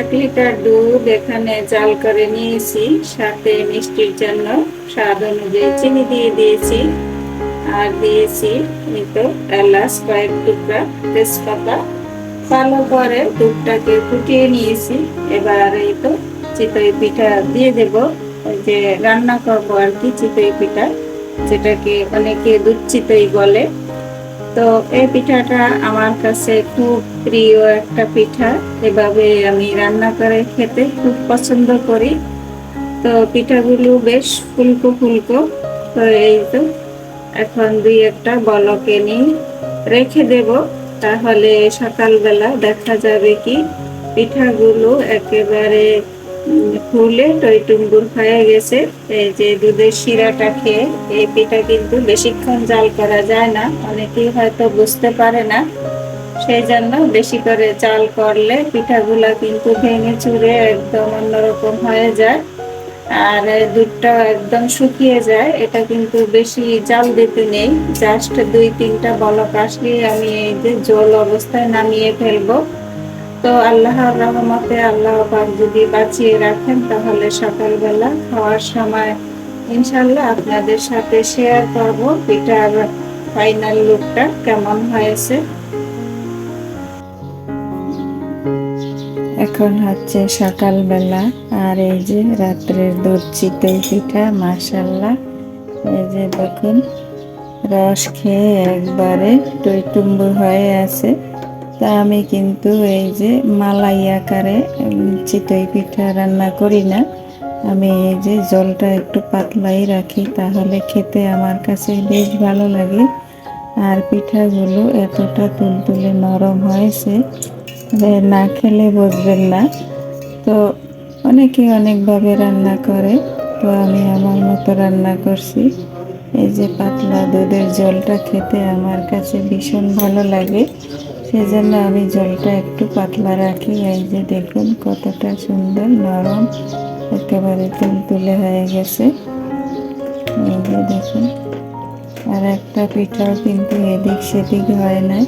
এক লিটার দুধ এখানে জাল করে নিয়েছি, সাথে মিষ্টির জন্য স্বাদ অনুযায়ী চিনি দিয়ে দিয়েছি। আর দিয়েছি এই তো এলাচ, কয়েক টুকরা তেজপাতা। ভালো করে দুধটাকে ফুটিয়ে নিয়েছি। এবার এই তো চিতই পিঠা দিয়ে দেব। ওই যে রান্না করব আর কি, চিতই পিঠা, যেটাকে অনেকে দুধ চিতই বলে। তো এই পিঠাটা আমার কাছে খুব প্রিয় একটা পিঠা। এভাবে আমি রান্না করে খেতে খুব পছন্দ করি। তো পিঠাগুলো বেশ ফুলকো ফুলকো তো এই তো। এখন দুই একটা বলকে নিয়ে রেখে দেব। তাহলে সকালবেলা দেখা যাবে কি পিঠাগুলো একেবারে ফুলে টইটুম্বুর হয়ে গেছে। এই যে দুধের শিরাটা খেয়ে এই পিঠা কিন্তু বেশিক্ষণ জাল করা যায় না। অনেকেই হয়তো বুঝতে পারে না। সেই জন্য বেশি করে চাল করলে পিঠাগুলা কিন্তু ভেঙে চুরে একদম অন্যরকম হয়ে যায়। আর দুধটা একদম শুকিয়ে যায়। এটা কিন্তু বেশি জাল দিতে নেই। জাস্ট দুই তিনটা বলক আসলেই আমি এই যে জল অবস্থায় নামিয়ে ফেলব। তো আল্লাহর রহমতে আল্লাহ পাক যদি বাঁচিয়ে রাখেন, তাহলে সকালবেলা খাওয়ার সময় ইনশাল্লাহ আপনাদের সাথে শেয়ার করব পিঠার ফাইনাল লুকটা কেমন হয়েছে। এখন হচ্ছে সকালবেলা, আর এই যে রাত্রের দুধ পিঠা মাশাল্লাহ এই যে দেখুন, রস খেয়ে একবারে টইটুম্বুর হয়ে আছে। তা আমি কিন্তু এই যে মালাই আকারে চিতই পিঠা রান্না করি না। আমি এই যে জলটা একটু পাতলাই রাখি, তাহলে খেতে আমার কাছে বেশ ভালো লাগে। আর পিঠাগুলো এতটা তুলতুলে নরম হয়েছে যে না খেলে বুঝবেন না। তো অনেকে অনেকভাবে রান্না করে, তো আমি আমার মতো রান্না করছি। এই যে পাতলা দুধের জলটা খেতে আমার কাছে ভীষণ ভালো লাগে। সেজন্য আমি জলটা একটু পাতলা রাখি। এই যে দেখুন কতটা সুন্দর নরম, একেবারে তুলতুলে হয়ে গেছে। এই যে দেখুন, আর একটা পিঠাও কিন্তু এদিক সেদিক হয় না।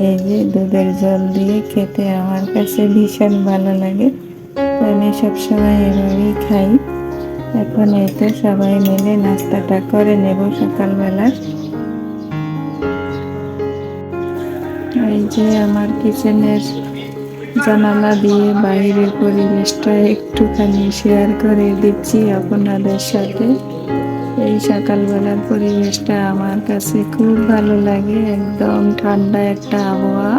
এই যে দুধের জল দিয়ে খেতে আমার কাছে ভীষণ ভালো লাগে। আমি সবসময় এভাবেই খাই। এখন এই তো সবাই মিলে নাস্তাটা করে নেব সকালবেলা। এই যে আমার কিচেনের জানালা দিয়ে, বাইরের পরিবেশটা একটুখানি শেয়ার করে দিচ্ছি আপনাদের সাথে। এই সকালবেলার পরিবেশটা আমার কাছে খুব ভালো লাগে, একদম ঠান্ডা একটা আবহাওয়া।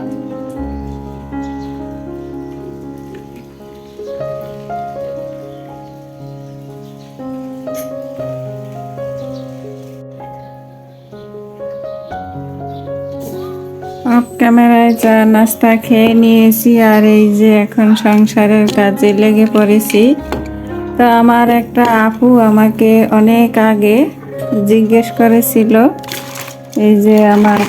অফ ক্যামেরায় চা নাস্তা খেয়ে নিয়েছি আর এই যে এখন সংসারের কাজে লেগে পড়েছি। তো আমার একটা আপু আমাকে অনেক আগে জিজ্ঞেস করেছিল, এই যে আমার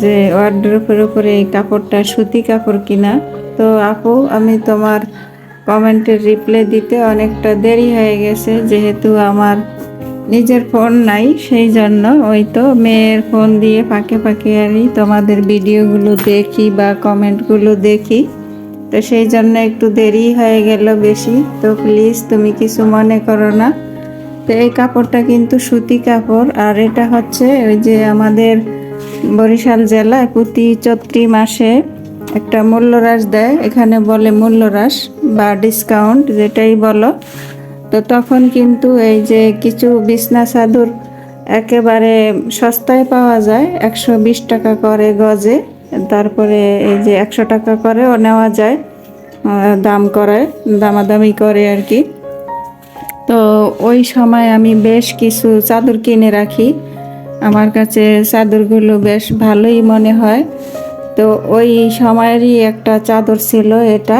যে ওয়ার্ড্রোপের উপরে এই কাপড়টা, সুতি কাপড় কিনা। তো আপু, আমি তোমার কমেন্টের রিপ্লাই দিতে অনেকটা দেরি হয়ে গেছে, যেহেতু আমার নিজের ফোন নাই, সেই জন্য ওই তো মেয়ের ফোন দিয়ে ফাঁকে ফাঁকে আরই তোমাদের ভিডিওগুলো দেখি বা কমেন্টগুলো দেখি। তো সেই জন্য একটু দেরি হয়ে গেল বেশি। তো প্লিজ তুমি কিছু মনে করো না। তো এই কাপড়টা কিন্তু সুতি কাপড় আর এটা হচ্ছে ওই যে আমাদের বরিশাল জেলায় প্রতি চৈত্রি মাসে একটা মূল্যহ্রাস দেয়। এখানে বলে মূল্যহ্রাস বা ডিসকাউন্ট যেটাই বলো। তো তখন কিন্তু এই যে কিছু বিছনা চাদর একেবারে সস্তায় পাওয়া যায়, একশো বিশ টাকা করে গজে। তারপরে এই যে একশো টাকা করেও নেওয়া যায় দাম করে দামাদামি করে আর কি। তো ওই সময় আমি বেশ কিছু চাদর কিনে রাখি। আমার কাছে চাদরগুলো বেশ ভালোই মনে হয়। তো ওই সময়েরই একটা চাদর ছিল এটা।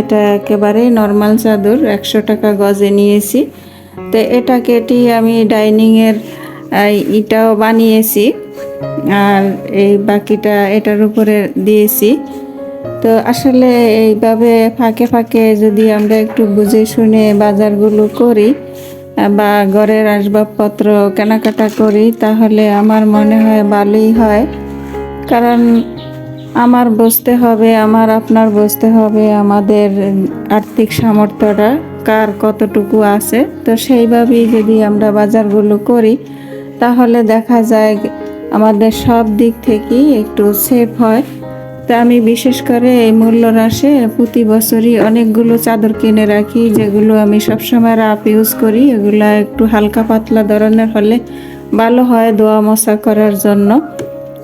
এটা একেবারেই নর্মাল চাদর, একশো টাকা গজে নিয়েছি। তো এটা কেটে আমি ডাইনিংয়ের ইটাও বানিয়েছি। আর এই বাকিটা এটার উপরে দিয়েছি। তো আসলে এইভাবে ফাঁকে ফাঁকে যদি আমরা একটু বুঝে শুনে বাজারগুলো করি বা ঘরের আসবাবপত্র কেনাকাটা করি, তাহলে আমার মনে হয় ভালোই হয়। কারণ আমার বুঝতে হবে, আমার আপনার বুঝতে হবে, আমাদের আর্থিক সামর্থ্যটা কার কতটুকু আছে। তো সেইভাবেই যদি আমরা বাজারগুলো করি, তাহলে দেখা যায় আমাদের সব দিক থেকেই একটু সেফ হয়। তা আমি বিশেষ করে এই মূল্য হ্রাসে প্রতি বছরই অনেকগুলো চাদর কিনে রাখি, যেগুলো আমি সবসময় রাপ ইউজ করি, এগুলো একটু হালকা পাতলা ধরনের হলে ভালো হয় দোয়া মশা করার জন্য।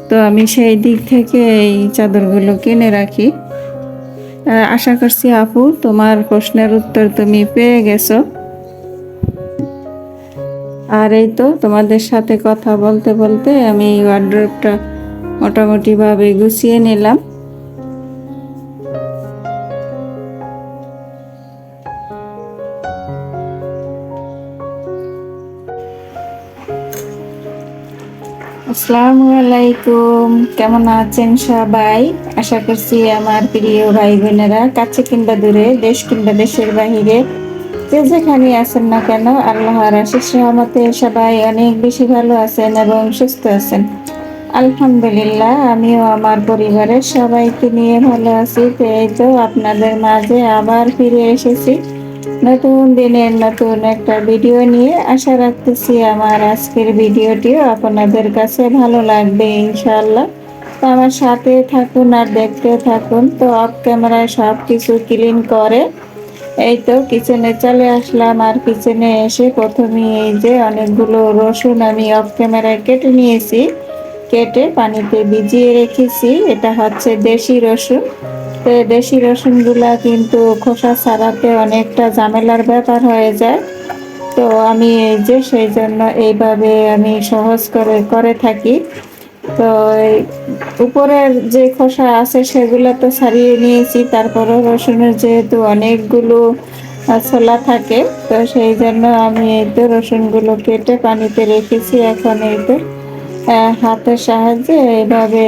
তো আমি সেই দিক থেকে এই চাদরগুলো কিনে রাখি। আশা করছি আপু, তোমার প্রশ্নের উত্তর তুমি পেয়ে গেছো। আর এই তো তোমাদের সাথে কথা বলতে বলতে আমি ওয়ার্ড্রপটা মোটামুটিভাবে গুছিয়ে নিলাম। আসসালামু আলাইকুম কেমন আছেন সবাই? আশা করছি আমার প্রিয় ভাই বোনেরা কাছে কিংবা দূরে, দেশ কিংবা দেশের বাহিরে যে যেখানে আছেন না কেন, আল্লাহর আশিস রহমতে সবাই অনেক বেশি ভালো আছেন এবং সুস্থ আছেন। আলহামদুলিল্লাহ, আমিও আমার পরিবারের সবাইকে নিয়ে ভালো আছি। তো আপনাদের মাঝে আবার ফিরে এসেছি। নতুন দিনের নতুন একটা ভিডিও নিয়ে আশা রাখতেছি আমার আজকের ভিডিওটিও আপনাদের কাছে ভালো লাগবে ইনশাল্লাহ তো আমার সাথে থাকুন আর দেখতে থাকুন। তো অফ ক্যামেরায় সব কিছু ক্লিন করে এই তো কিচেনে চলে আসলাম আর কিচেনে এসে প্রথমে এই যে অনেকগুলো রসুন আমি অফ ক্যামেরায় কেটে নিয়েছি। কেটে পানিতে ভিজিয়ে রেখেছি। এটা হচ্ছে দেশি রসুন। তো দেশি রসুনগুলা কিন্তু খোসা ছাড়াতে অনেকটা ঝামেলার ব্যাপার হয়ে যায়। তো আমি এই যে সেই জন্য এইভাবে আমি সহজ করে করে থাকি। তো উপরের যে খোসা আছে সেগুলো তো ছাড়িয়ে নিয়েছি তারপরে রসুনের যেহেতু অনেকগুলো ছোলা থাকে, তো সেই জন্য আমি এই তো রসুনগুলো কেটে পানিতে রেখেছি এখন এই তো হাতের সাহায্যে এইভাবে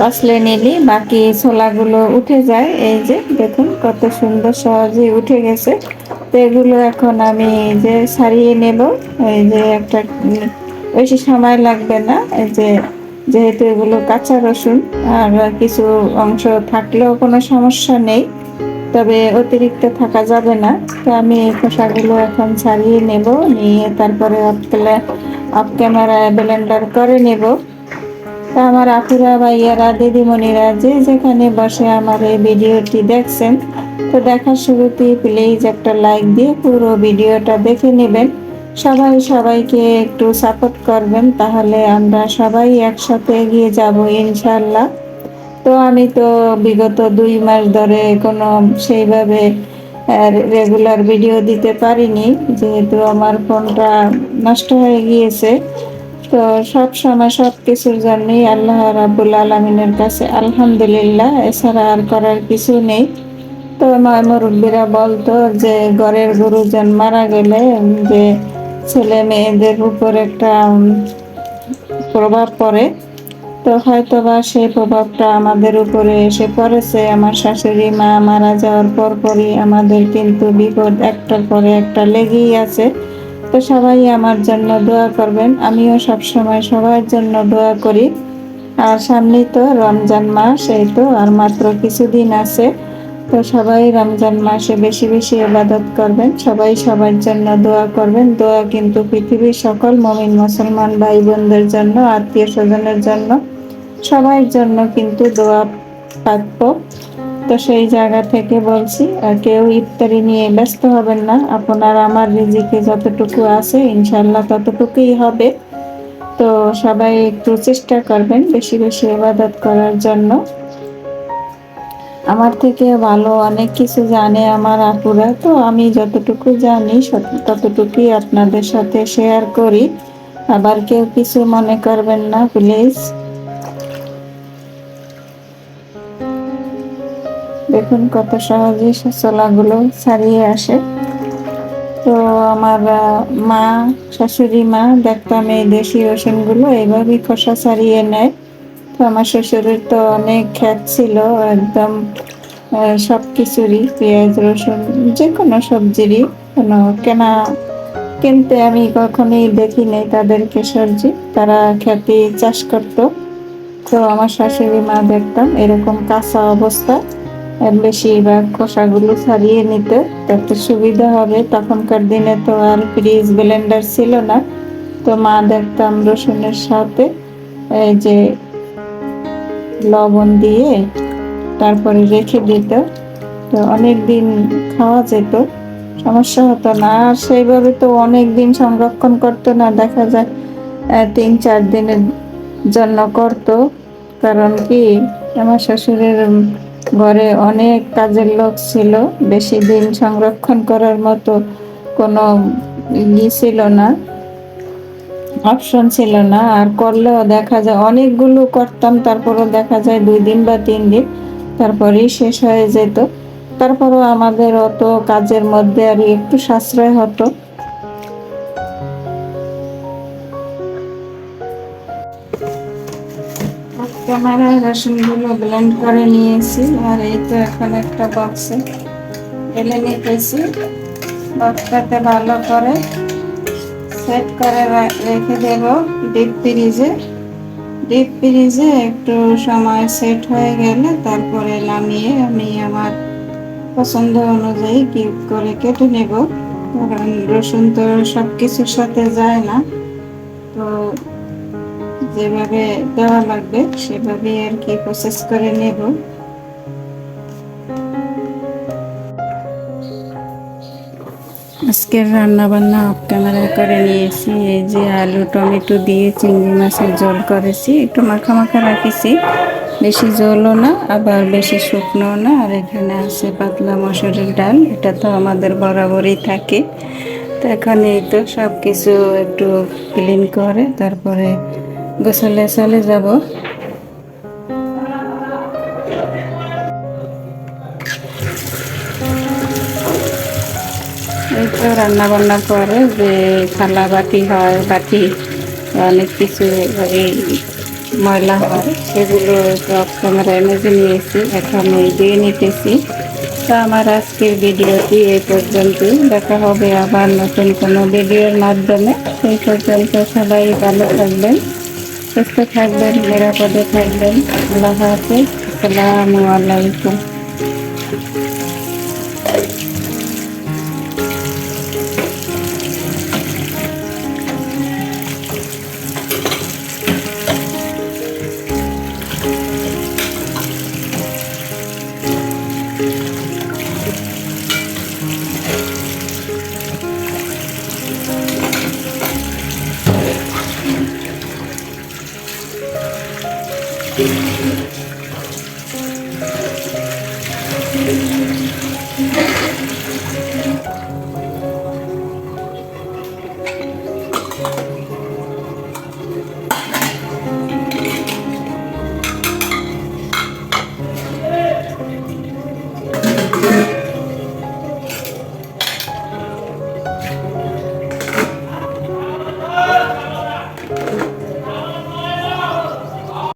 কষলে নিলি, বাকি ছোলাগুলো উঠে যায়। এই যে, দেখুন কত সুন্দর সহজেই উঠে গেছে। তো এগুলো এখন আমি যে সারিয়ে নেব। এই যে একটা বেশি সময় লাগবে না। এই যে, যেহেতু এগুলো কাঁচা রসুন, আর কিছু অংশ থাকলেও কোনো সমস্যা নেই। তবে অতিরিক্ত থাকা যাবে না। তো আমি এই খোসাগুলো এখন ছাড়িয়ে নেব, নিয়ে তারপরে অফ অফ ক্যামেরায় ব্লেন্ডার করে নেব। আমার আপুরা ভাইয়ারা, দিদিমণিরা যে যেখানে বসে আমার এই ভিডিওটি দেখছেন, তো দেখার শুরুতেই প্লিজ একটা লাইক দিয়ে পুরো ভিডিওটা দেখে নেবেন। সবাই সবাইকে একটু সাপোর্ট করবেন, তাহলে আমরা সবাই একসাথে এগিয়ে যাব ইনশাল্লাহ তো আমি তো বিগত দুই মাস ধরে কোনো সেইভাবে রেগুলার ভিডিও দিতে পারিনি, যেহেতু আমার ফোনটা নষ্ট হয়ে গিয়েছে। তো সব সময় সব কিছুর জন্যই আল্লাহ রাবুল আলমিনের কাছে আলহামদুলিল্লাহ, এছাড়া আর করার কিছু নেই। তো মুরব্বীরা বলতো যে, ঘরের গুরুজন মারা গেলে যে ছেলে মেয়েদের উপর একটা প্রভাব পড়ে। তো হয়তো বা সেই প্রভাবটা আমাদের উপরে এসে পড়েছে। আমার শাশুড়ি মা মারা যাওয়ার পর পরই আমাদের কিন্তু বিপদ একটার পরে একটা লেগেই আছে। তো সবাই আমার জন্য দোয়া করবেন। আমিও সব সময় সবার জন্য দোয়া করি। আর সামনেই তো রমজান মাস, এই তো আর মাত্র কিছুদিন আছে। তো সবাই রমজান মাসে বেশি বেশি ইবাদত করবেন। সবাই সবার জন্য দোয়া করবেন। দোয়া কিন্তু পৃথিবীর সকল মমিন মুসলমান ভাই বোনদের জন্য আত্মীয় স্বজনের জন্য সবার জন্য কিন্তু দোয়া প্রাপ্য তো সেই জায়গা থেকে বলছি, আর কেউ ইফতারি নিয়ে ব্যস্ত হবেন না। আপনার আমার রিজিকে যতটুকু আছে ইনশাল্লাহ ততটুকুই হবে। তো সবাই একটু চেষ্টা করবেন বেশি বেশি ইবাদত করার জন্য। আমার থেকে ভালো অনেক কিছু জানে আমার আপুরা, তো আমি যতটুকু জানি ততটুকুই আপনাদের সাথে শেয়ার করি। আবার কেউ কিছু মনে করবেন না প্লিজ দেখুন কত সহজে ছোলাগুলো ছাড়িয়ে আসে। তো আমার মা, শাশুড়ি মা দেখতাম এই দেশি রসুনগুলো এইভাবেই খোসা ছাড়িয়ে নেয়। তো আমার শ্বশুরের তো অনেক খ্যাত ছিল, একদম সব কিছুরই, পেঁয়াজ, রসুন যে কোনো সবজিরই কোনো কেনা, কিনতে আমি কখনোই দেখিনি তাদেরকে সবজি তারা খ্যাতি চাষ করতো। তো আমার শাশুড়ি মা দেখতাম এরকম কাঁচা অবস্থা। বেশিরভাগ খোসাগুলো ছাড়িয়ে নিতে, তাতে সুবিধা হবে। তখনকার দিনে তো আর ফ্রিজ, ব্লেন্ডার ছিল না। তো মা দেখতাম রসুনের সাথে, এই যে লবণ দিয়ে তারপরে রেখে দিত। তো অনেক দিন খাওয়া যেত। সমস্যা হতো না। আর সেইভাবে তো অনেক দিন সংরক্ষণ করতো না। দেখা যায় তিন, চার দিনের জন্য করতো। কারণ কি, আমার শ্বশুরের ঘরে অনেক কাজের লোক ছিল, বেশি দিন সংরক্ষণ করার মতো কোনো ই ছিল না অপশন ছিল না। আর করলেও দেখা যায় অনেকগুলো করতাম, তারপরও দেখা যায় দুই দিন বা তিন দিন তারপরেই শেষ হয়ে যেত। তারপরও আমাদের অত কাজের মধ্যে আর একটু সাশ্রয় হতো। ক্যামেরায় রসুনগুলো ব্লেন্ড করে নিয়েছি, আর এই তো এখন একটা বক্সে ঢেলে নিতেছি। বক্সটাতে ভালো করে সেট করে রেখে দেব ডিপ ফ্রিজে ডিপ ফ্রিজে একটু সময় সেট হয়ে গেলে তারপরে নামিয়ে আমি আমার পছন্দ অনুযায়ী কিউব করে কেটে নেব। কারণ রসুন তো সব কিছুর সাথে যায় না। তো যেভাবে দেওয়া লাগবে সেভাবে আর কি প্রসেস করে নেব। আজকের রান্না বান্না অফ ক্যামেরা করে নিয়েছি। এই যে আলু, টমেটো দিয়ে চিংড়ি মাছের ঝোল করেছি। একটু মাখা মাখা রাখেছি। বেশি ঝোলও না, আবার বেশি শুকনো না। আর এখানে আছে পাতলা মসুরের ডাল। এটা তো আমাদের বরাবরই থাকে। তো এখন এই তো সব কিছু একটু ক্লিন করে, তারপরে গোসলে চলে যাব। এই তো রান্না বান্না করে যে থালা বাটি হয়, বাটি অনেক কিছু এই ময়লা হয়, সেগুলো সব ক্যামেরায় মেজে নিয়েছি, এখন এই দিয়ে নিতেছি। তো আমার আজকের ভিডিওটি এই পর্যন্ত দেখা হবে আবার নতুন কোনো ভিডিওর মাধ্যমে। সেই পর্যন্ত সবাই ভালো থাকবেন। সুস্থ থাকবেন নিরাপদে থাকবেন। আল্লাহ হাফেজ। আসসালামু আলাইকুম।